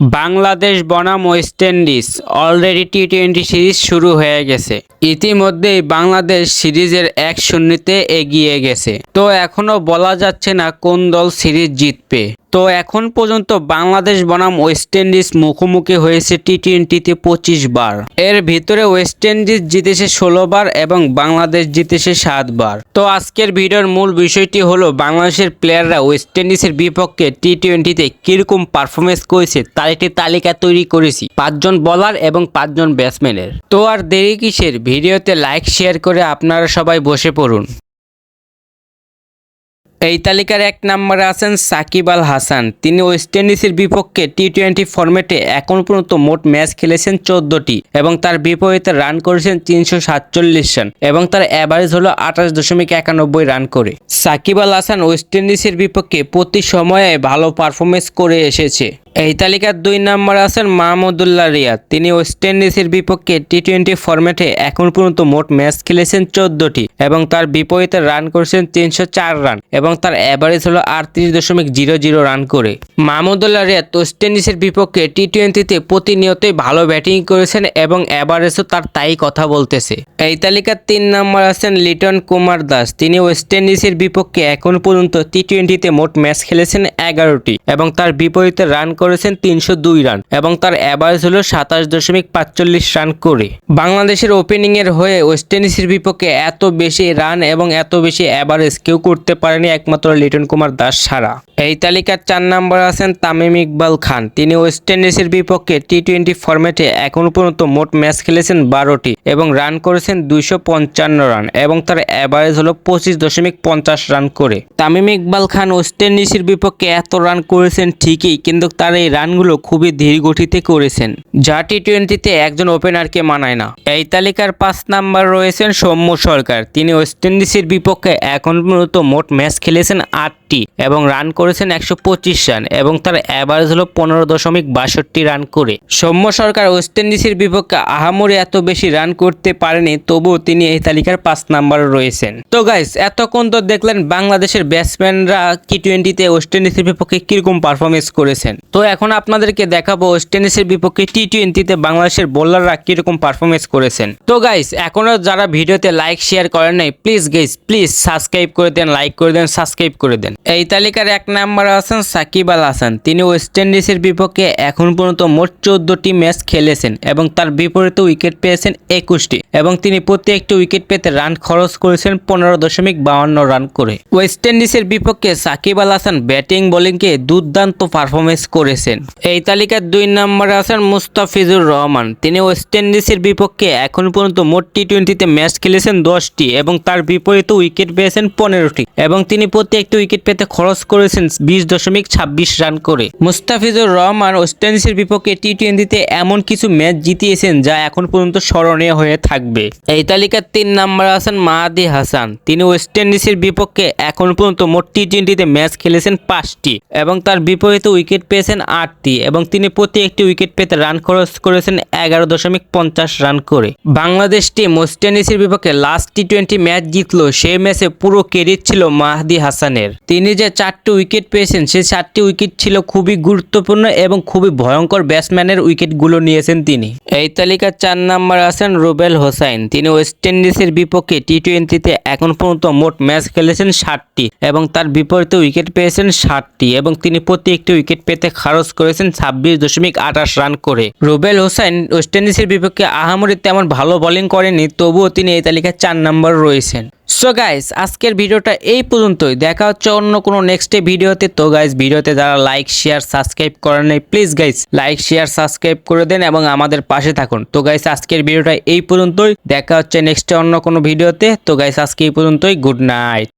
বাংলাদেশ বনাম West Indies already T twenty series শুরু হয়ে গেছে। ইতিমধ্যেই বাংলাদেশ সিরিজের এক শূন্যতে এগিয়ে গেছে। তো এখনও বলা যাচ্ছে না কোন দল সিরিজ জিতবে। তো এখন পর্যন্ত বাংলাদেশ বনাম ওয়েস্ট ইন্ডিজ মুখোমুখি হয়েছে টি টোয়েন্টিতে পঁচিশ বার। এর ভিতরে ওয়েস্ট ইন্ডিজ জিতেছে ষোলো বার এবং বাংলাদেশ জিতেছে সাত বার। তো আজকের ভিডিওর মূল বিষয়টি হলো, বাংলাদেশের প্লেয়াররা ওয়েস্ট ইন্ডিজের বিপক্ষে টি টোয়েন্টিতে কীরকম পারফরমেন্স করেছে, তার একটি তালিকা তৈরি করেছি, পাঁচজন বলার এবং পাঁচজন ব্যাটসম্যানের তো আর দেরি কিসের? ভিডিওতে লাইক শেয়ার করে আপনারা সবাই বসে পড়ুন। এই তালিকার এক নম্বরে আছেন সাকিব আল হাসান। তিনি ওয়েস্ট ইন্ডিজের বিপক্ষে টি টোয়েন্টি ফরম্যাটে এখন পর্যন্ত মোট ম্যাচ খেলেছেন চোদ্দটি এবং তার বিপরীতে রান করেছেন তিনশো সাতচল্লিশ রান এবং তার অ্যাভারেজ হলো আঠাশ দশমিক একানব্বই রান করে। সাকিব আল হাসান ওয়েস্ট ইন্ডিজের বিপক্ষে প্রতি সময়ে ভালো পারফরমেন্স করে এসেছে। এই তালিকার দুই নম্বরে আছেন মাহমুদুল্লাহ রিয়াদ। তিনি ওয়েস্ট ইন্ডিজের বিপক্ষে টি টোয়েন্টি ফরম্যাটে এখন পর্যন্ত মোট ম্যাচ খেলেছেন চোদ্দটি এবং তার বিপরীতে রান করেছেন তিনশো চার রান এবং তার অ্যাভারেজ হলো আটত্রিশ দশমিক জিরো জিরো রান করে। মাহমুদুল্লাহ রিয়াদ ওয়েস্ট ইন্ডিজের বিপক্ষে টি টোয়েন্টিতে প্রতিনিয়তই ভালো ব্যাটিং করেছেন এবং অ্যাভারেজও তার তাই কথা বলতেছে। এই তালিকার তিন নম্বর আছেন লিটন কুমার দাস। তিনি ওয়েস্ট ইন্ডিজের বিপক্ষে এখন পর্যন্ত টি টোয়েন্টিতে মোট ম্যাচ খেলেছেন এগারোটি এবং তার বিপরীতে রান করেছেন তিনশো দুই রান এবং তার অ্যাভারেজ হলো সাতাশ দশমিক পাঁচচল্লিশ রান করে। বাংলাদেশের ওপেনিংয়ের হয়ে ওয়েস্ট ইন্ডিজের বিপক্ষে এত বেশি রান এবং এত বেশি অ্যাভারেজ কেউ করতে পারেনি একমাত্র লিটন কুমার দাস ছাড়া এই তালিকার চার নম্বর আছেন তামিম ইকবাল খান। তিনি ওয়েস্ট ইন্ডিজের বিপক্ষে টি টোয়েন্টি ফরম্যাটে এখন পর্যন্ত মোট ম্যাচ খেলেছেন বারোটি এবং রান করেছেন দুইশো পঞ্চান্ন রান এবং তার অ্যাভারেজ হলো পঁচিশ দশমিক পঞ্চাশ রান করে। তামিম ইকবাল খান ওয়েস্ট ইন্ডিজের বিপক্ষে এত রান করেছেন ঠিকই, কিন্তু তার এই রানগুলো খুবই ধীর গতিতে করেছেন, যা টি টোয়েন্টিতে একজন ওপেনারকে মানায় না। এই তালিকার পাঁচ নাম্বার রয়েছেন সৌম্য সরকার। তিনি ওয়েস্ট ইন্ডিজের বিপক্ষে এখন পর্যন্ত মোট ম্যাচ খেলেছেন আটটি। এবং রান করেছেন একশো পঁচিশ রান এবং তার অ্যাভারেজ হলো পনেরো দশমিক বাষট্টি রান করে। সৌম্য সরকার ওয়েস্ট ইন্ডিজের বিপক্ষে আহামরে এত বেশি রান করতে পারেনি, তবুও তিনি এই তালিকার পাঁচ নাম্বারে রয়েছেন। তো গাইস এতক্ষণ তো দেখলেন বাংলাদেশের ব্যাটসম্যানরা টি টোয়েন্টিতে ওয়েস্ট ইন্ডিজের বিপক্ষে কীরকম পারফরমেন্স করেছেন। তো এখন আপনাদেরকে দেখাবো ওয়েস্ট ইন্ডিজের বিপক্ষে টি টোয়েন্টিতে বাংলাদেশের বোলাররা কীরকম পারফরমেন্স করেছেন। তো গাইস এখনও যারা ভিডিওতে লাইক শেয়ার করেন নাই প্লিজ গাইস প্লিজ সাবস্ক্রাইব করে দেন লাইক করে দেন সাবস্ক্রাইব করে দেন। এই তালিকার এক নম্বরে আছেন সাকিব আল হাসান। তিনি ওয়েস্ট ইন্ডিজের বিপক্ষে এখন পর্যন্ত মোট চোদ্দটি ম্যাচ খেলেছেন এবং তার বিপরীতে উইকেট পেয়েছেন একুশটি এবং তিনি প্রতি একটি উইকেট পেতে রান খরচ করেছেন পনেরো দশমিক বাউন্ন রান করে। ওয়েস্ট ইন্ডিজের বিপক্ষে সাকিব আল হাসান ব্যাটিং বোলিংকে দুর্দান্ত পারফরমেন্স করেছেন। এই তালিকার দুই নম্বরে আছেন মুস্তাফিজুর রহমান। তিনি ওয়েস্ট ইন্ডিজের বিপক্ষে এখন পর্যন্ত মোট টি টোয়েন্টিতে ম্যাচ খেলেছেন দশটি এবং তার বিপরীতে উইকেট পেয়েছেন পনেরোটি এবং তিনি প্রতি একটি উইকেট পেতে খরচ করেছেন বিশ দশমিক ছাব্বিশ রান করে। মুস্তাফিজুর রহমান ওয়েস্ট ইন্ডিজের বিপক্ষে টি টোয়েন্টিতে এমন কিছু ম্যাচ জিতিয়েছেন যা এখন পর্যন্ত স্মরণীয় হয়ে থাকবে। এই তালিকার তিন নম্বরে আছেন মাহাদি হাসান। তিনি ওয়েস্ট ইন্ডিজের বিপক্ষে এখন পর্যন্ত মোট টি টোয়েন্টিতে ম্যাচ খেলেছেন পাঁচটি এবং তার বিপরীতে উইকেট পেয়েছেন আটটি এবং তিনি প্রতি একটি উইকেট পেতে রান খরচ করেছেন এগারো দশমিক পঞ্চাশ রান করে। বাংলাদেশ টিম ওয়েস্ট ইন্ডিজের বিপক্ষে লাস্ট টি টোয়েন্টি ম্যাচ জিতলো সেই ম্যাচে পুরো ক্রেডিট ছিল মাহদি হাসানের। তিনি যে চারটি উইকেট পেয়েছেন। সেই চারটি উইকেট ছিল খুবই গুরুত্বপূর্ণ এবং খুবই ভয়ঙ্কর ব্যাটসম্যানের উইকেটগুলো নিয়েছেন তিনি। এই তালিকার চার নাম্বার আছেন রুবেল হোসাইন। তিনি ওয়েস্ট ইন্ডিজের বিপক্ষে টি টোয়েন্টিতে এখন পর্যন্ত মোট ম্যাচ খেলেছেন ষাটটি এবং তার বিপরীতে উইকেট পেয়েছেন ষাটটি এবং তিনি প্রতি একটি উইকেট পেতে খরচ করেছেন ছাব্বিশ দশমিক আঠাশ রান করে। রুবেল হোসাইন ওয়েস্ট ইন্ডিজের বিপক্ষে আহামরি তেমন ভালো বোলিং করেনি তবুও তিনি এই তালিকায় চার নম্বর রয়েছেন। সো গাইস আজকের ভিডিওটা এই পর্যন্তই। দেখা হচ্ছে অন্য কোনো নেক্সট ভিডিওতে। তো গাইস ভিডিওতে যারা লাইক শেয়ার সাবস্ক্রাইব করেন নেই please guys like share subscribe করে দেন এবং আমাদের পাশে থাকুন। তো গাইস আজকের ভিডিওটা এই পর্যন্তই। দেখা হচ্ছে নেক্সটে অন্য কোনো ভিডিওতে। তো গাইস আজকে এই পর্যন্তই। Good night